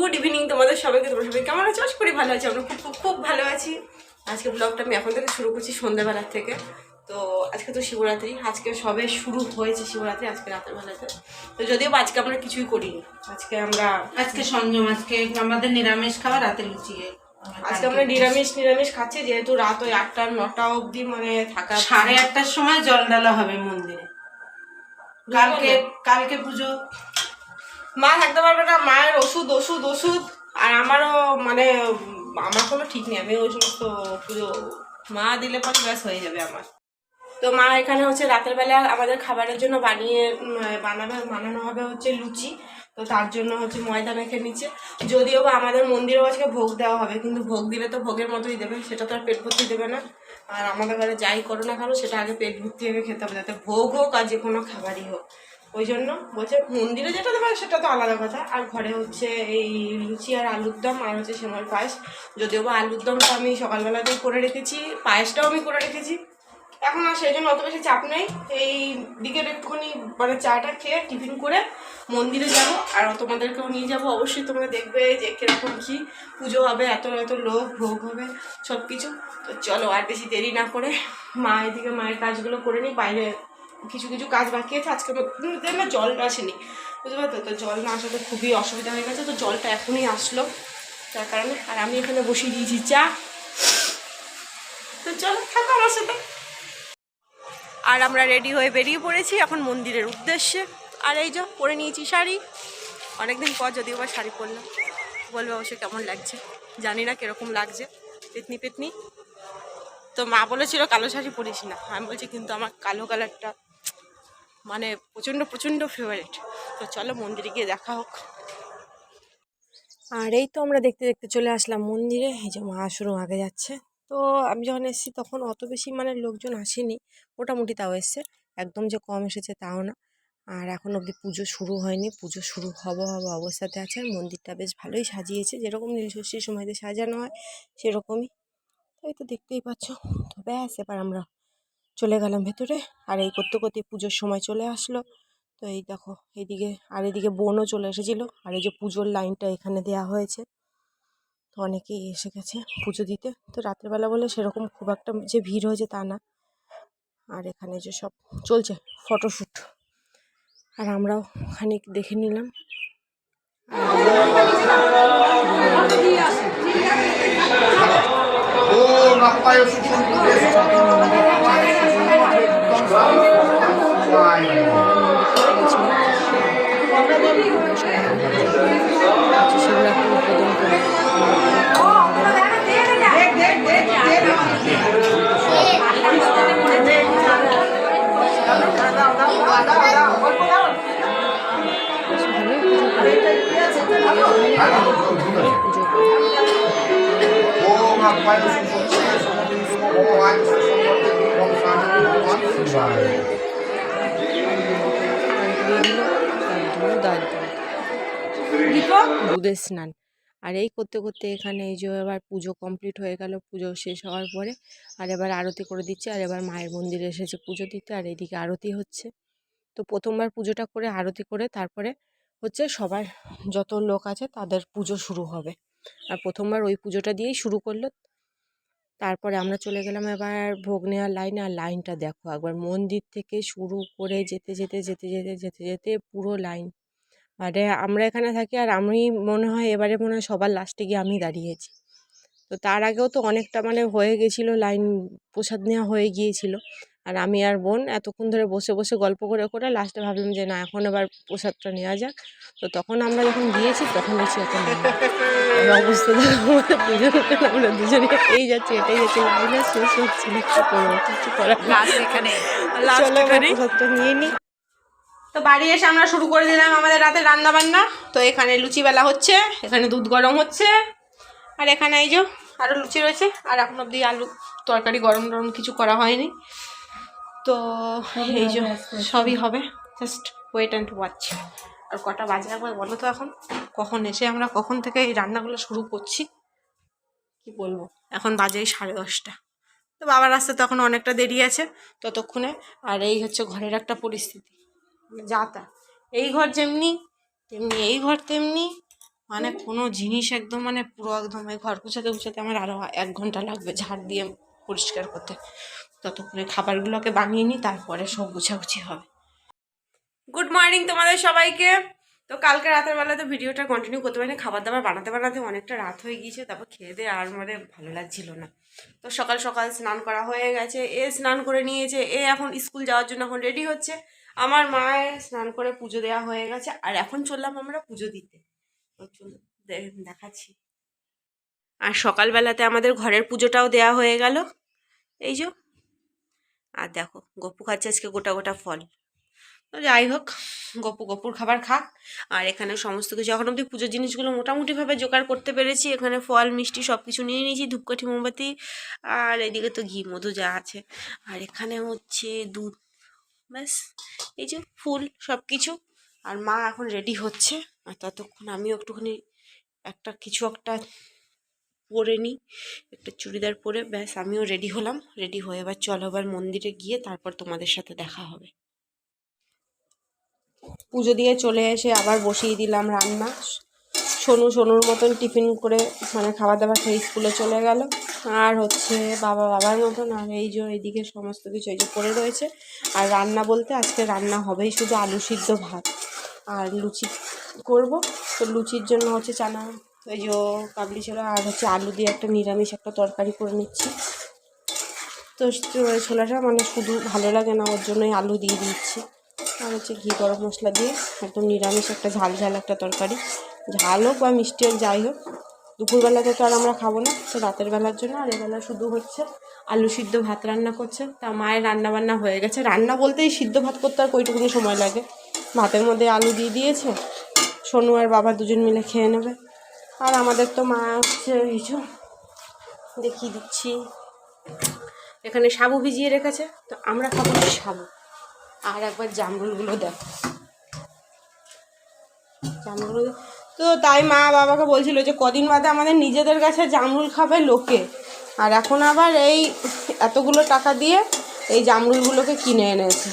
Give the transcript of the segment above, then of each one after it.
Good evening তোমাদের সবাইকে তোমরা সবাই কেমন আছো? আশা করি ভালো আছি। আমরা খুব খুব খুব ভালো আছি। আজকে ব্লগটা আমি এখন থেকে শুরু করছি সন্ধ্যাবেলার থেকে। তো আজকে তো শিবরাত্রি আজকে সবে শুরু হয়েছে শিবরাত্রি আজকে রাতের বেলাতে তো। যদিও আজকে আমরা কিছুই করিনি। আজকে আমরা আজকে সংযম আজকে আমাদের নিরামিষ খাওয়া রাতে লুচি। আজকে আমরা নিরামিষ নিরামিষ খাচ্ছি যেহেতু রাত ওই আটটা নটা অবধি মানে থাকা সাড়ে আটটার সময় জল ঢালা হবে মন্দিরে। কালকে কালকে পুজো। মা থাকতে পারবে না, মায়ের ওষুধ ওষুধ ওষুধ। আর আমারও মানে আমার কোনো ঠিক নেই, আমি ওই সমস্ত পুজো, মা দিলে পরে ব্যাস হয়ে যাবে আমার। তো মা এখানে হচ্ছে রাতের বেলা আমাদের খাবারের জন্য বানিয়ে বানাবে, বানানো হবে হচ্ছে লুচি। তো তার জন্য হচ্ছে ময়দা মেখে নিচ্ছে। যদিও বা আমাদের মন্দিরেও আজকে ভোগ দেওয়া হবে, কিন্তু ভোগ দিলে তো ভোগের মতোই দেবে, সেটা তো আর পেট ভর্তি দেবে না। আর আমাদের ঘরে যাই করো না কেন, সেটা আগে পেট ভর্তি আগে খেতে হবে, যাতে ভোগ হোক আর যে কোনো খাবারই হোক। ওই জন্য বলছে, মন্দিরে যেটা দেবে সেটা তো আলাদা কথা। আর ঘরে হচ্ছে এই লুচি আর আলুর দম আর হচ্ছে সেমাই পায়েস। যদিও বা আলুর দমটা আমি সকালবেলাতেই করে রেখেছি, পায়েসটাও আমি করে রেখেছি। এখন আর সেই জন্য অত বেশি চাপ নেই। এই দিকের এক্ষুনি মানে চাটা খেয়ে টিফিন করে মন্দিরে যাব। আর তোমাদেরকেও নিয়ে যাব। অবশ্যই তোমরা দেখবে যে কীরকম কী পুজো হবে, এত এত লোক, ভোগ হবে সব কিছু তো চলো আর বেশি দেরি না করে মা এদিকে মায়ের কাজগুলো করে নিই, বাইরে কিছু কিছু কাজ বাকি আছে, আজকে না জল আসেনি, বুঝতে পারতো তো জল না আসাতে খুবই অসুবিধা হয়ে গেছে, তো জলটা এখনই আসলো, তার কারণে আর আমি এখানে বসিয়ে দিয়েছি চা। তো চলো, থাকো আমার সাথে। আর আমরা রেডি হয়ে বেরিয়ে পড়েছি এখন মন্দিরের উদ্দেশ্যে। আর এই যে পরে নিয়েছি শাড়ি। অনেকদিন পর যদিও বা শাড়ি পরলাম। বলবে অবশ্যই কেমন লাগছে? জানি না কীরকম লাগছে। পেতনি পেতনি। তো মা বলেছিল কালো শাড়ি পরিস না। আমি বলছি কিন্তু আমার কালো কালারটা মানে প্রচণ্ড প্রচণ্ড ফেভারিট তো চলো মন্দিরে গিয়ে দেখা হোক। আর এই তো আমরা দেখতে দেখতে চলে আসলাম মন্দিরে। এই যে মা আশ্রম আগে যাচ্ছে। তো আমি যখন এসেছি তখন অত বেশি মানে লোকজন আসেনি। মোটামুটি তাও এসছে। একদম যে কম এসেছে তাও না। আর এখন অবধি পুজো শুরু হয়নি। পুজো শুরু হব হব অবস্থাতে আছে। আর মন্দিরটা বেশ ভালোই সাজিয়েছে। যেরকম নীলষষ্ঠীর সময়তে সাজানো হয়, সেরকমই। তাই তো দেখতেই পাচ্ছ। তো ব্যাস, এবার আমরা চলে গেলাম ভেতরে। আর এই করতে করতে পুজোর সময় চলে আসলো। তো এই দেখো এইদিকে আর এদিকে বোনও চলে এসেছিল। আর এই যে পুজোর লাইনটা এখানে দেওয়া হয়েছে। তো অনেকেই এসে গেছে পুজো দিতে। তো রাত্রেবেলা বলে সেরকম খুব একটা যে ভিড় হয়েছে তা না। আর এখানে যে সব চলছে, ফটোশ্যুট। আর আমরাও খানিক দেখে নিলাম। দুধের স্নান। আর এই করতে করতে এখানে এই যে এবার পুজো কমপ্লিট হয়ে গেল, পুজো শেষ হওয়ার পরে আর এবার আরতি করে দিচ্ছে, আর এবার মায়ের মন্দিরে এসেছে পুজো দিতে, আর এদিকে আরতি হচ্ছে। তো প্রথমবার পুজোটা করে আরতি করে তারপরে হচ্ছে সবার যত লোক আছে তাদের পুজো শুরু হবে। আর প্রথমবার ওই পুজোটা দিয়েই শুরু করল। তারপরে আমরা চলে গেলাম এবার ভোগ নেওয়ার লাইনে। আর লাইনটা দেখো, একবার মন্দির থেকে শুরু করে যেতে যেতে যেতে যেতে যেতে যেতে পুরো লাইন। মানে আমরা এখানে থাকি আর আমি মনে হয় এবারে মনে হয় সবার লাস্টে গিয়ে আমি দাঁড়িয়েছি। তো তার আগেও তো অনেকটা মানে হয়ে গেছিল লাইন, প্রসাদ নেওয়া হয়ে গিয়েছিল। আর আমি আর বোন এতক্ষণ ধরে বসে বসে গল্প করে করে লাস্টে ভাবলাম যে না এখন এবার প্রসাদটা নেওয়া যাক। তো তখন আমরা যখন গিয়েছি তখন এসে এখন অবস্থা দুজনকে আমরা দুজনে এটাই যাচ্ছি এটাই যাচ্ছি লাইনে শেষ হচ্ছে করব কিছু করার চলো প্রসাদটা নিয়ে নিই। তো বাড়ি এসে আমরা শুরু করে দিলাম আমাদের রাতে রান্না বান্না তো এখানে লুচি বেলা হচ্ছে এখানে দুধ গরম হচ্ছে। আর এখানে এই যে আরও লুচি রয়েছে আর এখন অবধি আলু তরকারি গরম গরম কিছু করা হয়নি। তো এই যে সবই হবে। জাস্ট ওয়েট অ্যান্ড ওয়াচ আর কটা বাজে একবার বলো তো এখন। কখন এসে আমরা কখন থেকে এই রান্নাগুলো শুরু করছি? কি বলব? এখন বাজে এই সাড়ে দশটা। তো বাবার আসতে তখন অনেকটা দেরি আছে ততক্ষণে। আর এই হচ্ছে ঘরের একটা পরিস্থিতি। মানে যা তা। এই ঘর যেমনি তেমনি এই ঘর তেমনি। মানে কোনো জিনিস একদম মানে পুরো একদম এই ঘর গুছাতে গুছাতে আমার আরও এক ঘণ্টা লাগবে ঝাড় দিয়ে। পরিষ্কার করতে। ততক্ষণে খাবারগুলোকে বানিয়ে নিই, তারপরে সব গুছাগুছি হবে। গুড মর্নিং তোমাদের সবাইকে। তো কালকে রাতের বেলা তো ভিডিওটা কন্টিনিউ করতে পারিনি, খাবার দাবার বানাতে বানাতে অনেকটা রাত হয়ে গিয়েছে, তারপর খেয়ে দিয়ে আর মানে ভালো লাগছিল না। তো সকাল সকাল স্নান করা হয়ে গেছে, এ স্নান করে নিয়েছে, এ এখন স্কুল যাওয়ার জন্য এখন রেডি হচ্ছে। আমার মায়ের স্নান করে পুজো দেওয়া হয়ে গেছে, আর এখন চললাম আমরা পুজো দিতে। তো দেখাচ্ছি। আর সকালবেলাতে আমাদের ঘরের পুজোটাও দেওয়া হয়ে গেল। এই যে আর দেখো, গপু খাচ্ছে আজকে গোটা গোটা ফল। যাই হোক, গপু গপুর খাবার খাক। আর এখানে সমস্ত কিছু, এখন অবধি পুজোর জিনিসগুলো মোটামুটিভাবে জোগাড় করতে পেরেছি। এখানে ফল, মিষ্টি সব কিছু নিয়ে নিয়েছি, ধূপকাঠি, মোমবাতি আর এদিকে তো ঘি, মধু যা আছে। আর এখানে হচ্ছে দুধ, ব্যাস। এই যে ফুল সব কিছু আর মা এখন রেডি হচ্ছে। আর ততক্ষণ আমিও একটুখানি একটা, কিছু একটা পরে নিই, একটা চুড়িদার পরে ব্যাস আমিও রেডি হলাম রেডি হয়ে এবার চলো, এবার মন্দিরে গিয়ে তারপর তোমাদের সাথে দেখা হবে। পুজো দিয়ে চলে এসে আবার বসিয়ে দিলাম রান্না। সোনু, সোনুর মতন টিফিন করে মানে খাবার দাবার খেয়ে স্কুলে চলে গেল। আর হচ্ছে বাবা, বাবার মতন, আর এই যে এইদিকে সমস্ত কিছু এই যে পড়ে রয়েছে। আর রান্না বলতে আজকে রান্না হবেই, শুধু আলু সিদ্ধ ভাত। আর লুচি করব। তো লুচির জন্য হচ্ছে চানা ওই যে কাবলি ছোলা আর হচ্ছে আলু দিয়ে একটা নিরামিষ একটা তরকারি করে নিচ্ছি। তো ছোলাটা মানে শুধু ভালো লাগে না, ওর জন্যই আলু দিয়ে দিচ্ছি। আর হচ্ছে ঘি, গরম মশলা দিয়ে একদম নিরামিষ একটা ঝাল ঝাল একটা তরকারি। ঝাল হোক বা মিষ্টি হোক, যাই হোক, দুপুরবেলাতে তো আর আমরা খাব না, তো রাতের বেলার জন্য। আর এবেলা শুধু হচ্ছে আলু সিদ্ধ ভাত রান্না করছে। তা মায়ের রান্না বান্না হয়ে গেছে। রান্না বলতেই সিদ্ধ ভাত করতে আর কইটুকুনি সময় লাগে। ভাতের মধ্যে আলু দিয়ে দিয়েছে। সোনু আর বাবা দুজন মিলে খেয়ে নেবে। আর আমাদের তো মা হচ্ছে এই দেখিয়ে দিচ্ছি। এখানে সাবু ভিজিয়ে রেখেছে, তো আমরা খাব সাবু। আর একবার জামরুলগুলো দেখো। জামরুল, তো তাই মা বাবাকে বলছিল যে কদিন বাদে আমাদের নিজেদের কাছে জামরুল খাবে লোকে। আর এখন আবার এই এতগুলো টাকা দিয়ে এই জামরুলগুলোকে কিনে এনেছে।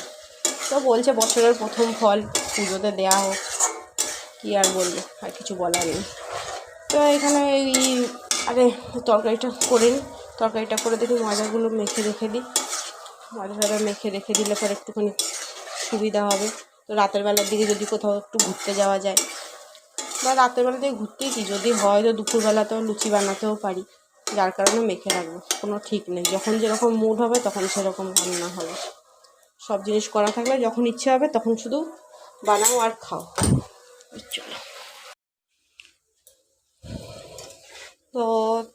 তো বলছে বছরের প্রথম ফল, পুজোতে দেওয়া হোক। কী আর বলব, আর কিছু বলার নেই। তো এখানে এই, আরে, তরকারিটা করে নিই তরকারিটা করে দেখি ময়দাগুলো মেখে রেখে দিই। ময়দা টয়দা মেখে রেখে দিলে পরে একটুখানি সুবিধা হবে। তো রাতের বেলার দিকে যদি কোথাও একটু ঘুরতে যাওয়া যায়। বা রাতের বেলা থেকে ঘুরতেই কি? যদি হয় তো দুপুরবেলাতেও লুচি বানাতেও পারি। যার কারণে মেখে রাখব। কোনো ঠিক নেই। যখন যেরকম মুড হবে তখন সেরকম রান্না হবে। সব জিনিস করা থাকলে যখন ইচ্ছে হবে তখন শুধু বানাও আর খাও। তো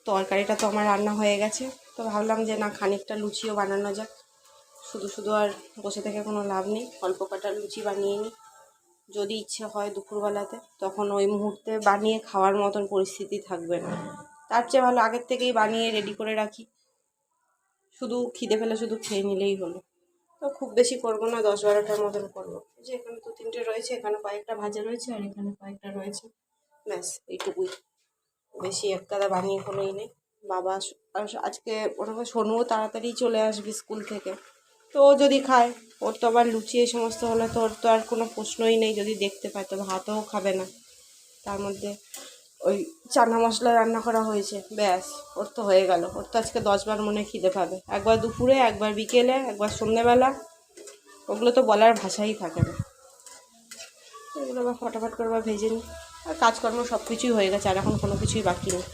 তরকারিটা তো আমার রান্না হয়ে গেছে। তো ভাবলাম যে না, খানিকটা লুচিও বানানো যাক। শুধু শুধু আর বসে থেকে কোনো লাভ নেই। অল্প কটা লুচি বানিয়ে নিই। যদি ইচ্ছে হয় দুপুরবেলাতে, তখন ওই মুহূর্তে বানিয়ে খাওয়ার মতন পরিস্থিতি থাকবে না। তার চেয়ে ভালো আগের থেকেই বানিয়ে রেডি করে রাখি। শুধু খিদে ফেলে শুধু খেয়ে নিলেই হলো। তো খুব বেশি করব না, দশ বারোটার মতন করব। যে এখানে দু তিনটে রয়েছে, এখানে কয়েকটা ভাজা রয়েছে আর এখানে কয়েকটা রয়েছে। ব্যাস, এইটুকুই। বেশি এক গাদা বানিয়ে কোনোই নেই। বাবা আজকে ওরকম সোনুও তাড়াতাড়ি চলে আসবে স্কুল থেকে। তো ও যদি খায়, ওর তো আবার লুচি এই সমস্ত হলে তো ওর তো আর কোনো প্রশ্নই নেই যদি দেখতে পায় তো ভাতও খাবে না। তার মধ্যে ওই চানা মশলা রান্না করা হয়েছে, ব্যাস, ওর তো হয়ে গেল। ওর তো আজকে দশবার মনে খিদে পাবে। একবার দুপুরে, একবার বিকেলে, একবার সন্ধ্যেবেলা। ওগুলো তো বলার ভাষাই থাকে না। এগুলো আবার ফটাফট করে আবার ভেজে নিই। আর কাজকর্ম সব কিছুই হয়ে গেছে আর এখন কোনো কিছুই বাকি নেই।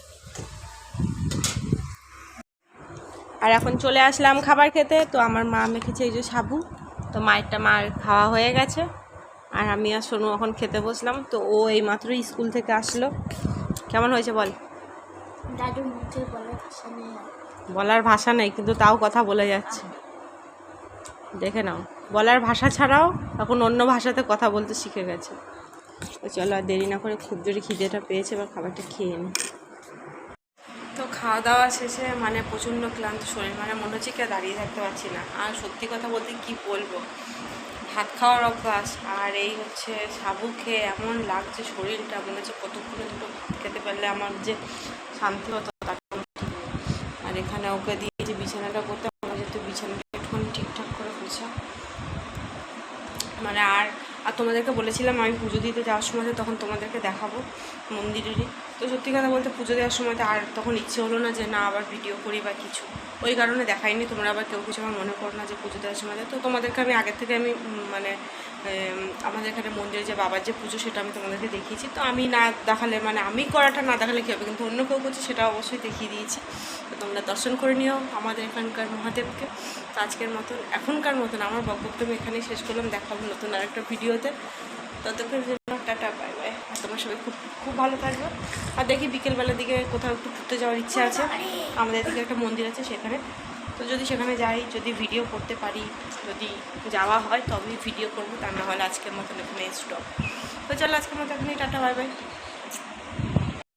আর এখন চলে আসলাম খাবার খেতে তো আমার মা মেখেছে এই যে সাবু তো মায়েরটা মার খাওয়া হয়ে গেছে। আর আমি আর সোনু এখন খেতে বসলাম তো ও এই মাত্রই স্কুল থেকে আসলো। কেমন হয়েছে বল। বলার ভাষা নেই কিন্তু তাও কথা বলে যাচ্ছে। দেখে নাও বলার ভাষা ছাড়াও এখন অন্য ভাষাতে কথা বলতে শিখে গেছে। তো চলো আর দেরি না করে খুব জোরে খিদেটা পেয়েছে, এবার খাবারটা খেয়ে নিই তো খাওয়া দাওয়া শেষে মানে প্রচণ্ড ক্লান্ত শরীর মানে মনে হচ্ছে কি দাঁড়িয়ে থাকতে পারছি না। আর সত্যি কথা বলতে কি বলব? ভাত খাওয়ার অভ্যাস আর এই হচ্ছে সাবু খেয়ে এমন লাগছে শরীরটা, মনে হচ্ছে কতক্ষণে দুটো ভাত খেতে পারলে আমার যে শান্তি হতো। আর এখানে ওকে দিয়ে যে বিছানাটা করতে হবে যেহেতু বিছানাটা একটুখানি ঠিকঠাক করে গোছা। মানে আর আর তোমাদেরকে বলেছিলাম আমি পুজো দিতে যাওয়ার সময় তখন তোমাদেরকে দেখাবো মন্দিরেরই। তো সত্যি কথা বলতে পুজো দেওয়ার সময় আর তখন ইচ্ছে হলো না যে না আবার ভিডিও করি বা কিছু। ওই কারণে দেখাইনি, তোমরা আবার কেউ কিছু আমার মনে করো না যে পুজো দেওয়ার সময় তো তোমাদেরকে আমি আগের থেকে আমি মানে আমাদের এখানে মন্দিরে যে বাবার যে পুজো সেটা আমি তোমাদেরকে দেখিয়েছি। তো আমি না দেখালে মানে আমি করাটা না দেখালে কী হবে? কিন্তু অন্য কেউ করছে সেটা অবশ্যই দেখিয়ে দিয়েছি। তো তোমরা দর্শন করে নিও আমাদের এখানকার মহাদেবকে। তো আজকের মতন, এখনকার মতন আমার বক্তব্য আমি এখানেই শেষ করলাম। দেখাবো নতুন আরেকটা ভিডিওতে ততক্ষণ টাটা বাই বাই তোমরা সবাই খুব খুব ভালো থাকবে। আর দেখি বিকেলবেলার দিকে কোথাও একটু ঘুরতে যাওয়ার ইচ্ছে আছে। আমাদের দিকে একটা মন্দির আছে সেখানে। তো যদি সেখানে যাই, যদি ভিডিও করতে পারি, যদি যাওয়া হয়, তবেই ভিডিও করব। তা না হলে আজকের মতন এখানে স্টপ তো চলো আজকের মতো এখানে টাটা বাই বাই